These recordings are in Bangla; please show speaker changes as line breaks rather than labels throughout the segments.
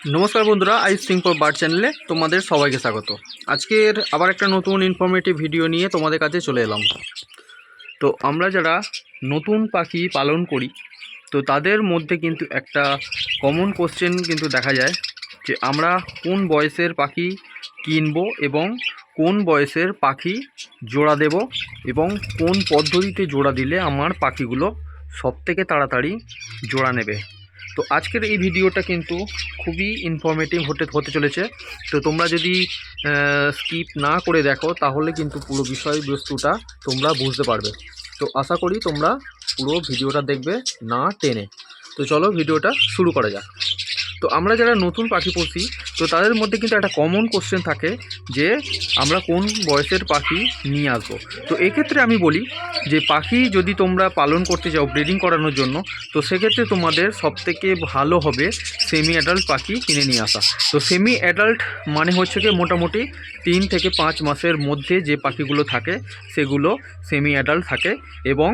নমস্কার বন্ধুরা আই সিং ফর বার্ড চ্যানেলে তোমাদের সবাইকে স্বাগত। আজকের আবার একটা নতুন ইনফরমেটিভ ভিডিও নিয়ে তোমাদের কাছে চলে এলাম। তো আমরা যারা নতুন পাখি পালন করি, তো তাদের মধ্যে কিন্তু একটা কমন কোশ্চেন কিন্তু দেখা যায় যে আমরা কোন বয়সের পাখি কিনব এবং কোন বয়সের পাখি জোড়া দেব এবং কোন পদ্ধতিতে জোড়া দিলে আমার পাখিগুলো সবথেকে তাড়াতাড়ি জোড়া নেবে। তো আজকের এই ভিডিওটা কিন্তু খুবই ইনফরমেটিভ হতে হতে চলেছে। তো তোমরা যদি স্কিপ না করে দেখো, তাহলে কিন্তু পুরো বিষয়বস্তুটা তোমরা বুঝতে পারবে। তো আশা করি তোমরা পুরো ভিডিওটা দেখবে না টেনে। তো চলো ভিডিওটা শুরু করা যাক। তো আমরা যারা নতুন পাখি পুষি তো তাদের মধ্যে কিন্তু একটা কমন কোশ্চেন থাকে যে আমরা কোন বয়সের পাখি নিয়ে আসব। তো এক্ষেত্রে আমি বলি যে পাখি যদি তোমরা পালন করতে যাও ব্রিডিং করানোর জন্য, তো সেক্ষেত্রে তোমাদের সবথেকে ভালো হবে সেমি অ্যাডাল্ট পাখি কিনে নিয়ে আসা। তো সেমি অ্যাডাল্ট মানে হচ্ছে কি মোটামুটি তিন থেকে পাঁচ মাসের মধ্যে যে পাখিগুলো থাকে, সেগুলো সেমি অ্যাডাল্ট থাকে এবং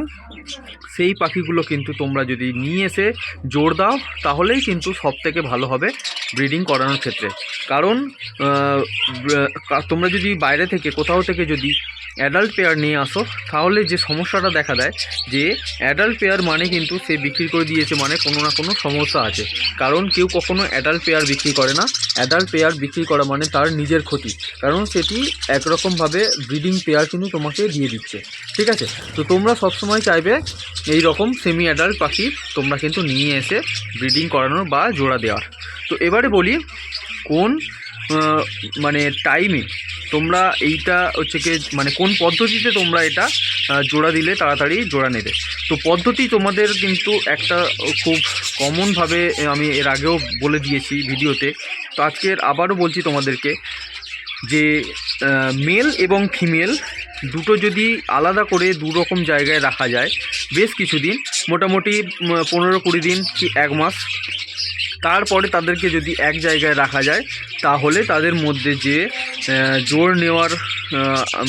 সেই পাখিগুলো কিন্তু তোমরা যদি নিয়ে এসে জোর দাও, তাহলেই কিন্তু সবথেকে ভালো হবে ব্রিডিং করানোর ক্ষেত্রে। কারণ তোমরা যদি বাইরে থেকে কোথাও থেকে যদি অ্যাডাল্ট পেয়ার নিয়ে আসো, তাহলে যে সমস্যাটা দেখা দেয় যে অ্যাডাল্ট পেয়ার মানে কিন্তু সে বিক্রি করে দিয়েছে মানে কোনো না কোনো সমস্যা আছে। কারণ কেউ কখনো অ্যাডাল্ট পেয়ার বিক্রি করে না। অ্যাডাল্ট পেয়ার বিক্রি করা মানে তার নিজের ক্ষতি। কারণ সেটি একরকমভাবে ব্রিডিং পেয়ার কিন্তু তোমাকে দিয়ে দিচ্ছে। ঠিক আছে? তো তোমরা সবসময় চাইবে এই রকম সেমি অ্যাডাল্ট পাখি তোমরা কিন্তু নিয়ে এসে ব্রিডিং করানোর বা জোড়া দেওয়ার। তো এবারে বলি কোন মানে টাইমে তোমরা এইটা হচ্ছে কি মানে কোন পদ্ধতিতে তোমরা এটা জোড়া দিলে তাড়াতাড়ি জোড়া নেবে। তো পদ্ধতি তোমাদের কিন্তু একটা খুব কমনভাবে আমি এর আগেও বলে দিয়েছি ভিডিওতে। তো আজকের আবারও বলছি তোমাদেরকে যে মেল এবং ফিমেল দুটো যদি আলাদা করে দু রকম জায়গায় রাখা যায়, বেশ কিছুদিন, মোটামুটি পনেরো কুড়ি দিন কি এক মাস তারপরে তাদেরকে যদি এক জায়গায় রাখা যায়, তাহলে তাদের মধ্যে যে জোর নেওয়ার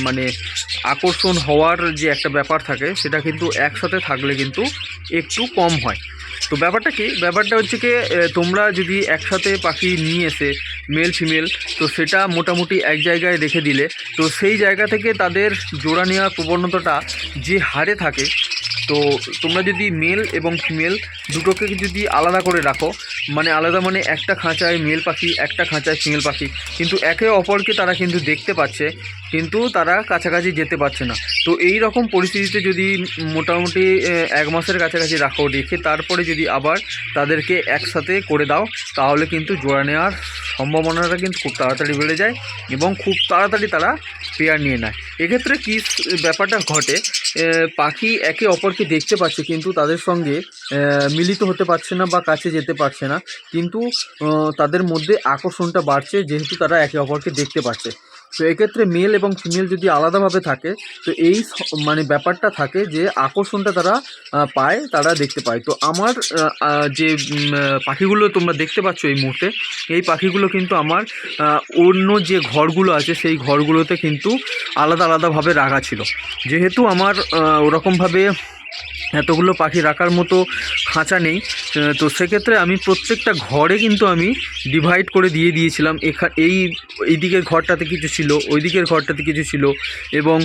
মানে আকর্ষণ হওয়ার যে একটা ব্যাপার থাকে, সেটা কিন্তু একসাথে থাকলে কিন্তু একটু কম হয়। তো ব্যাপারটা কি? ব্যাপারটা হচ্ছে কি তোমরা যদি একসাথে পাখি নিয়ে এসে মেল ফিমেল তো সেটা মোটামুটি এক জায়গায় রেখে দিলে, তো সেই জায়গা থেকে তাদের জোড়া নেওয়ার প্রবণতাটা যে হারে থাকে তো তোমরা যদি মেল এবং ফিমেল দুটোকে যদি আলাদা করে রাখো মানে আলাদা মানে একটা খাঁচায় মেল পাখি, একটা খাঁচায় ফিমেল পাখি, কিন্তু একে অপরকে তারা কিন্তু দেখতে পাচ্ছে, কিন্তু তারা কাছাকাছি যেতে পারছে না। তো এই রকম পরিস্থিতিতে যদি মোটামুটি এক মাসের কাছাকাছি রাখো, রেখে তারপরে যদি আবার তাদেরকে একসাথে করে দাও, তাহলে কিন্তু জোড়া নেওয়ার সম্ভাবনাটা কিন্তু খুব তাড়াতাড়ি বেড়ে যায় এবং খুব তাড়াতাড়ি তারা পেয়ার নিয়ে নেয়। এক্ষেত্রে কী ব্যাপারটা ঘটে? পাখি একে অপরকে দেখতে পাচ্ছে কিন্তু তাদের সঙ্গে মিলিত হতে পারছে না বা কাছে যেতে পারছে না। কিন্তু তাদের মধ্যে আকর্ষণটা বাড়ছে যেহেতু তারা একে অপরকে দেখতে পাচ্ছে। তো এক্ষেত্রে মেল এবং ফিমেল যদি আলাদাভাবে থাকে, তো এই মানে ব্যাপারটা থাকে যে আকর্ষণটা তারা পায়, তারা দেখতে পায়। তো আমার যে পাখিগুলো তোমরা দেখতে পাচ্ছ এই মুহূর্তে, এই পাখিগুলো কিন্তু আমার অন্য যে ঘরগুলো আছে, সেই ঘরগুলোতে কিন্তু আলাদা আলাদাভাবে রাখা ছিল। যেহেতু আমার ওরকমভাবে এতগুলো পাখি রাখার মতো খাঁচা নেই তো সেক্ষেত্রে আমি প্রত্যেকটা ঘরে কিন্তু আমি ডিভাইড করে দিয়ে দিয়েছিলাম। এখা, এই এই দিকের ঘরটাতে কিছু ছিল ওই দিকের ঘরটাতে কিছু ছিল এবং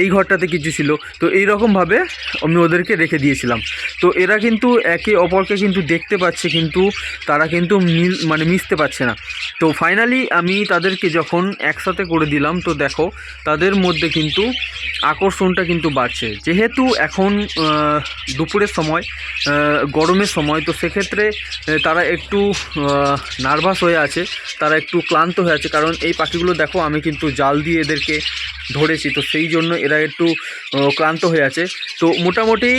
এই ঘরটাতে কিছু ছিল। তো এই রকমভাবে আমি ওদেরকে রেখে দিয়েছিলাম। তো এরা কিন্তু একে অপরকে কিন্তু দেখতে পাচ্ছে, কিন্তু তারা কিন্তু মিল মানে মিশতে পারছে না। তো ফাইনালি আমি তাদেরকে যখন একসাথে করে দিলাম, তো দেখো তাদের মধ্যে কিন্তু আকর্ষণটা কিন্তু বাড়ছে। যেহেতু এখন দুপুরের সময় গরমের সময়। তো সেক্ষেত্রে তারা একটু নার্ভাস হয়ে আছে, তারা একটু ক্লান্ত হয়ে আছে। কারণ এই পাখিগুলো দেখো, আমি কিন্তু জাল দিয়ে এদেরকে ধরেছি। তো সেই জন্য এরা একটু ক্লান্ত হয়ে আছে। তো মোটামুটি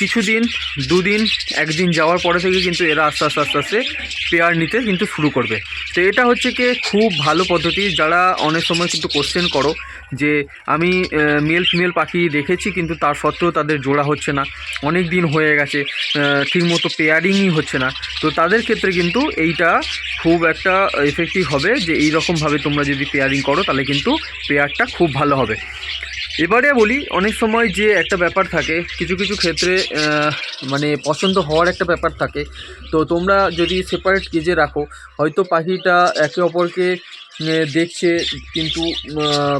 কিছুদিন, দুদিন, একদিন যাওয়ার পরে থেকে কিন্তু এরা আস্তে আস্তে আস্তে আস্তে পেয়ার নিতে কিন্তু শুরু করবে। তো এটা হচ্ছে কি, খুব ভালো পদ্ধতি। যারা অনেক সময় কিন্তু কোশ্চেন করো যে, আমি মেল ফিমেল পাখি দেখেছি কিন্তু তার সত্ত্বেও তাদের জোড়া হচ্ছে না। অনেক দিন হয়ে গেছে ঠিকমতো পেয়ারিংই হচ্ছে না। তো তাদের ক্ষেত্রে কিন্তু এইটা খুব একটা এফেক্টিভ হবে যে এই রকমভাবে তোমরা যদি পেয়ারিং করো, তাহলে কিন্তু পেয়ারটা খুব ভালো হবে। এবারে বলি, অনেক সময় যে একটা ব্যাপার থাকে, কিছু কিছু ক্ষেত্রে মানে পছন্দ হওয়ার একটা ব্যাপার থাকে। তো তোমরা যদি সেপারেট কেজে রাখো, হয়তো পাখিটা একে অপরকে দেখছে কিন্তু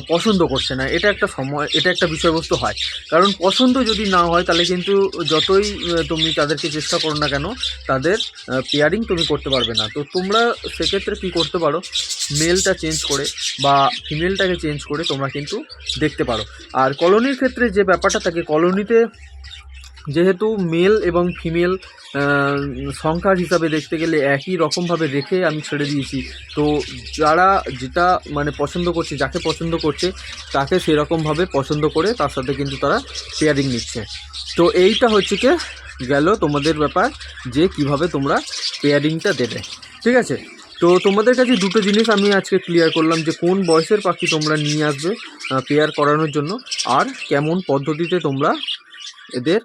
পছন্দ করছে না। এটা একটা সময়, এটা একটা বিষয়বস্তু হয়। কারণ পছন্দ যদি না হয়, তাহলে কিন্তু যতই তুমি তাদেরকে চেষ্টা করো না কেন, তাদের পেয়ারিং তুমি করতে পারবে না। তো তোমরা সেক্ষেত্রে কী করতে পারো? মেলটা চেঞ্জ করে বা ফিমেলটাকে চেঞ্জ করে তোমরা কিন্তু দেখতে পারো। আর কলোনির ক্ষেত্রে যে ব্যাপারটা থাকে কলোনিতে যেহেতু মেল এবং ফিমেল সংখ্যার হিসাবে দেখতে গেলে একই রকমভাবে রেখে আমি ছেড়ে দিয়েছি। তো যারা যেটা মানে পছন্দ করছে, যাকে পছন্দ করছে, তাকে সেরকমভাবে পছন্দ করে তার সাথে কিন্তু তারা শেয়ারিং নিচ্ছে। তো এইটা হচ্ছে কি, গেল তোমাদের ব্যাপার যে কীভাবে তোমরা পেয়ারিংটা দেবে। ঠিক আছে? তো তোমাদের কাছে দুটো জিনিস আমি আজকে ক্লিয়ার করলাম যে কোন বয়সের পাখি তোমরা নিয়ে আসবে পেয়ার করানোর জন্য, আর কেমন পদ্ধতিতে তোমরা এদের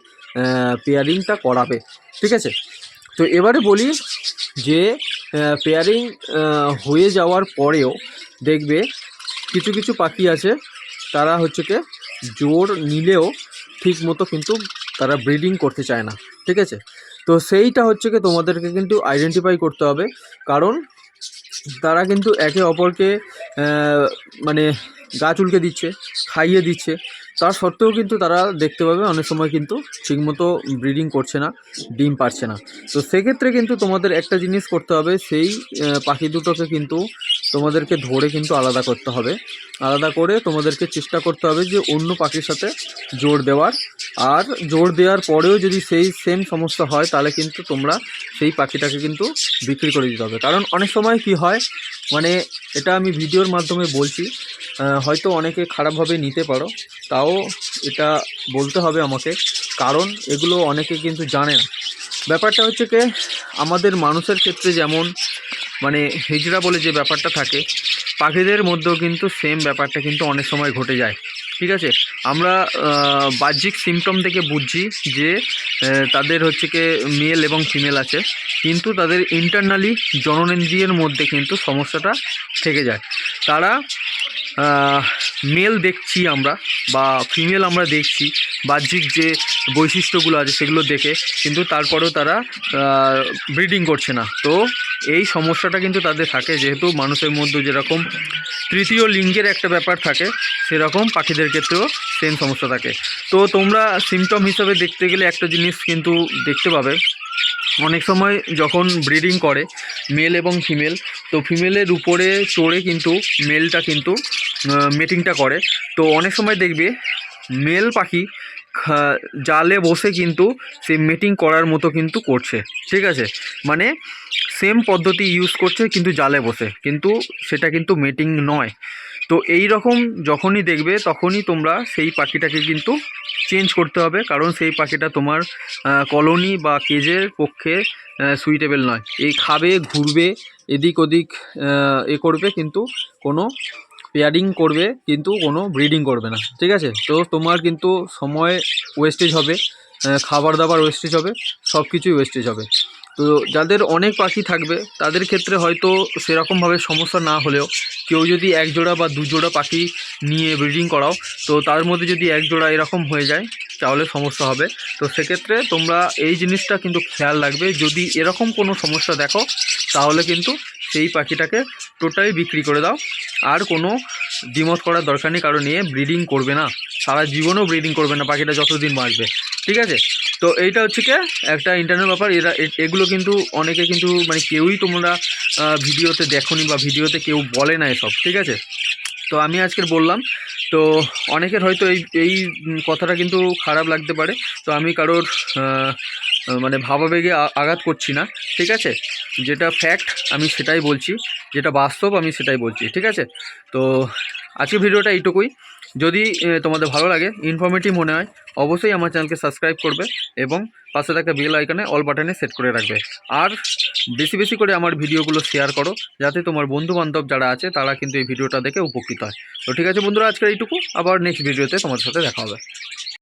পেয়ারিংটা করাবে। ঠিক আছে? তো এবারে বলি যে পেয়ারিং হয়ে যাওয়ার পরেও দেখবে কিছু কিছু পাখি আছে, তারা হচ্ছে কি জোর নিলেও ঠিক মতো কিন্তু তারা ব্রিডিং করতে চায় না, ঠিক আছে? তো সেইটা হচ্ছে কি তোমাদেরকে কিন্তু আইডেন্টিফাই করতে হবে, কারণ তারা কিন্তু একে অপরকে মানে গা চুলকে দিচ্ছে, খাইয়ে দিচ্ছে। তার সত্ত্বেও কিন্তু তারা দেখতে পাবে অনেক সময় কিন্তু ঠিকমতো ব্রিডিং করছে না, ডিম পারছে না। তো সেক্ষেত্রে কিন্তু তোমাদের একটা জিনিস করতে হবে, সেই পাখি দুটোকে কিন্তু তোমাদেরকে ধরে কিন্তু আলাদা করতে হবে। আলাদা করে তোমাদেরকে চেষ্টা করতে হবে যে অন্য পাখির সাথে জোর দেওয়ার। আর জোর দেওয়ার পরেও যদি সেই সেম সমস্যা হয়, তাহলে কিন্তু তোমরা সেই পাখিটাকে কিন্তু বিক্রি করে দিতে হবে। কারণ অনেক সময় কি হয় মানে এটা আমি ভিডিওর মাধ্যমে বলছি হয়তো অনেকে খারাপভাবে নিতে পারো, তাও এটা বলতে হবে আমাকে, কারণ এগুলো অনেকে কিন্তু জানে না। ব্যাপারটা হচ্ছে কি, আমাদের মানুষের ক্ষেত্রে যেমন মানে হিজড়া বলে যে ব্যাপারটা থাকে, পাখিদের মধ্যেও কিন্তু সেম ব্যাপারটা কিন্তু অনেক সময় ঘটে যায়। ঠিক আছে? আমরা বাহ্যিক সিমটম থেকে বুঝছি যে তাদের হচ্ছে কি মেল এবং ফিমেল আছে। কিন্তু তাদের ইন্টারনালি জননেন্দ্রিয়ের মধ্যে কিন্তু সমস্যাটা থেকে যায়। তারা মেল দেখছি আমরা বা ফিমেল আমরা দেখছি। বাহ্যিক যে বৈশিষ্ট্যগুলো আছে সেগুলো দেখে কিন্তু তারপরেও তারা ব্রিডিং করছে না। তো এই সমস্যাটা কিন্তু তাদের থাকে যেহেতু মানুষের মধ্যে যেরকম তৃতীয় লিঙ্গের একটা ব্যাপার থাকে, সেরকম পাখিদের ক্ষেত্রেও সেম সমস্যা থাকে। তো তোমরা সিমটম হিসাবে দেখতে গেলে একটা জিনিস কিন্তু দেখতে পাবে। অনেক সময় যখন ব্রিডিং করে মেল এবং ফিমেল তো ফিমেলের উপরে চড়ে কিন্তু মেলটা কিন্তু মেটিংটা করে। তো অনেক সময় দেখবে মেল পাখি জালে বসে কিন্তু সে মেটিং করার মতো কিন্তু করছে, ঠিক আছে? মানে সেম পদ্ধতি ইউজ করছে কিন্তু জালে বসে, কিন্তু সেটা কিন্তু মেটিং নয়। তো এই রকম যখনই দেখবে তখনই তোমরা সেই পাখিটাকে কিন্তু চেঞ্জ করতে হবে, কারণ সেই পাখিটা তোমার কলোনি বা কেজের পক্ষে সুইটেবল নয়। এই খাবে, ঘুরবে, এদিক ওদিক এ করবে, কিন্তু কোনো পেয়ারিং করবে, কিন্তু কোনো ব্রিডিং করবে না। ঠিক আছে? তো তোমার কিন্তু সময় ওয়েস্টেজ হবে খাবার দাবার ওয়েস্টেজ হবে সব কিছুই ওয়েস্টেজ হবে। তো যাদের অনেক পাখি থাকবে, তাদের ক্ষেত্রে হয়তো সেরকমভাবে সমস্যা না হলেও কেউ যদি এক জোড়া বা দু জোড়া পাখি নিয়ে ব্রিডিং করাও, তো তার মধ্যে যদি এক জোড়া এরকম হয়ে যায়, তাহলে সমস্যা হবে। তো সেক্ষেত্রে তোমরা এই জিনিসটা কিন্তু খেয়াল রাখবে, যদি এরকম কোনো সমস্যা দেখো, তাহলে কিন্তু সেই পাখিটাকে টোটালি বিক্রি করে দাও। আর কোনো দ্বিমত করার দরকার নেই, কারণ নিয়ে ব্রিডিং করবে না। সারা জীবনেও ব্রিডিং করবে না পাখিটা যতদিন বাঁচবে। ঠিক আছে? তো এইটা হচ্ছে কি, একটা ইন্টারনাল ব্যাপার। এরা এগুলো কিন্তু অনেকে কিন্তু মানে কেউই তোমরা ভিডিওতে দেখোনি বা ভিডিওতে কেউ বলে না এসব ঠিক আছে? তো আমি আজকের বললাম, তো অনেকের হয়তো এই এই কথাটা কিন্তু খারাপ লাগতে পারে। তো আমি কারোর মানে ভাবাবেগে আঘাত করছি না, ঠিক আছে? যেটা ফ্যাক্ট আমি সেটাই বলছি, যেটা বাস্তব, আমি সেটাই বলছি, ঠিক আছে? তো আজকের ভিডিওটা এইটুকুই। যদি তোমাদের ভালো লাগে ইনফরমেটিভ মনে হয়, অবশ্যই আমার চ্যানেলকে সাবস্ক্রাইব করবে এবং পাশে থাকা বেল আইকনে অল বাটনে সেট করে রাখবে। আর বেশি বেশি করে আমার ভিডিওগুলো শেয়ার করো, যাতে তোমার বন্ধু বান্ধব যারা আছে, তারা কিন্তু এই ভিডিওটা দেখে উপকৃত হয়। তো ঠিক আছে বন্ধুরা আজকে এইটুকু। আবার নেক্সট ভিডিওতে তোমাদের সাথে দেখা হবে।